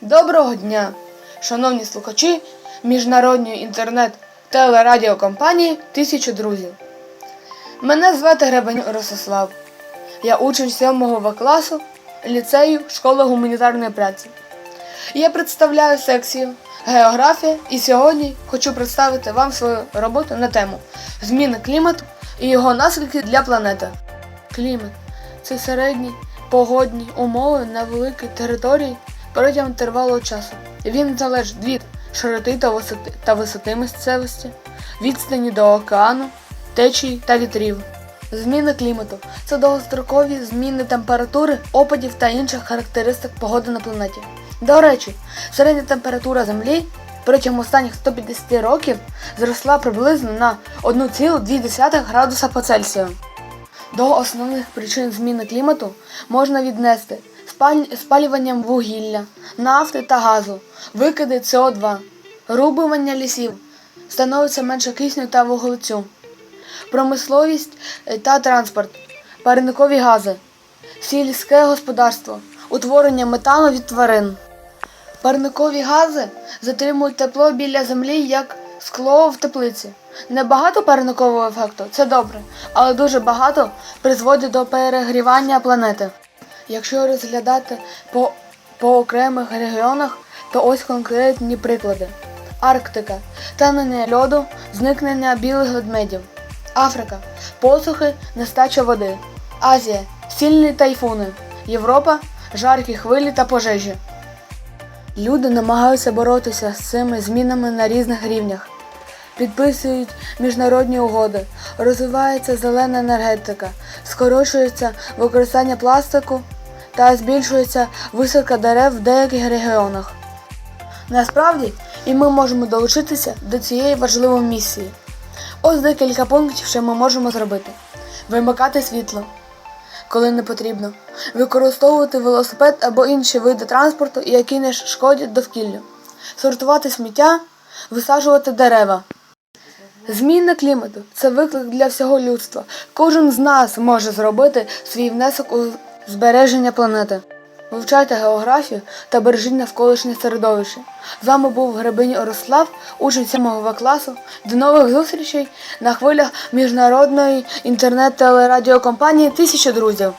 Доброго дня, шановні слухачі міжнародної інтернет телерадіокомпанії Тисячу друзів. Мене звати Гребенюк Ростислав. Я учень 7 класу ліцею школи гуманітарної праці. Я представляю секцію географія і сьогодні хочу представити вам свою роботу на тему зміни клімату і його наслідки для планети. Клімат це середні погодні умови на великій території протягом тривалого часу. Він залежить від широти та висоти, та висоти місцевості, відстані до океану, течій та вітрів. Зміни клімату це довгострокові зміни температури, опадів та інших характеристик погоди на планеті. До речі, середня температура Землі протягом останніх 150 років зросла приблизно на 1,2 градуса по Цельсію. До основних причин зміни клімату можна віднести спалюванням вугілля, нафти та газу, викиди СО2, рубування лісів, становиться менше кисню та вуглецю, промисловість е, та транспорт, парникові гази, сільське господарство, утворення метану від тварин. Парникові гази затримують тепло біля землі як скло в теплиці. Небагато парникового ефекту це добре, але дуже багато призводить до перегрівання планети. Якщо розглядати по, по окремих регіонах, то ось конкретні приклади: Арктика, танення льоду, зникнення білих ведмедів, Африка, посухи, нестача води, Азія, сильні тайфуни, Європа, жаркі хвилі та пожежі. Люди намагаються боротися з цими змінами на різних рівнях. Підписують міжнародні угоди, розвивається зелена енергетика, скорочується використання пластику та збільшується висадка дерев в деяких регіонах. Насправді, і ми можемо долучитися до цієї важливої місії. Ось декілька пунктів, що ми можемо зробити: вимикати світло, коли не потрібно, використовувати велосипед або інші види транспорту, які не шкодять довкіллю, сортувати сміття, висаджувати дерева. Зміна клімату це виклик для всього людства. Кожен з нас може зробити свій внесок у збереження планети. Вивчайте географію та бережіть навколишнє середовище. З вами був Гребень Орослав, учень 7 класу. До нових зустрічей на хвилях міжнародної інтернет-телерадіокомпанії Тисяча друзів.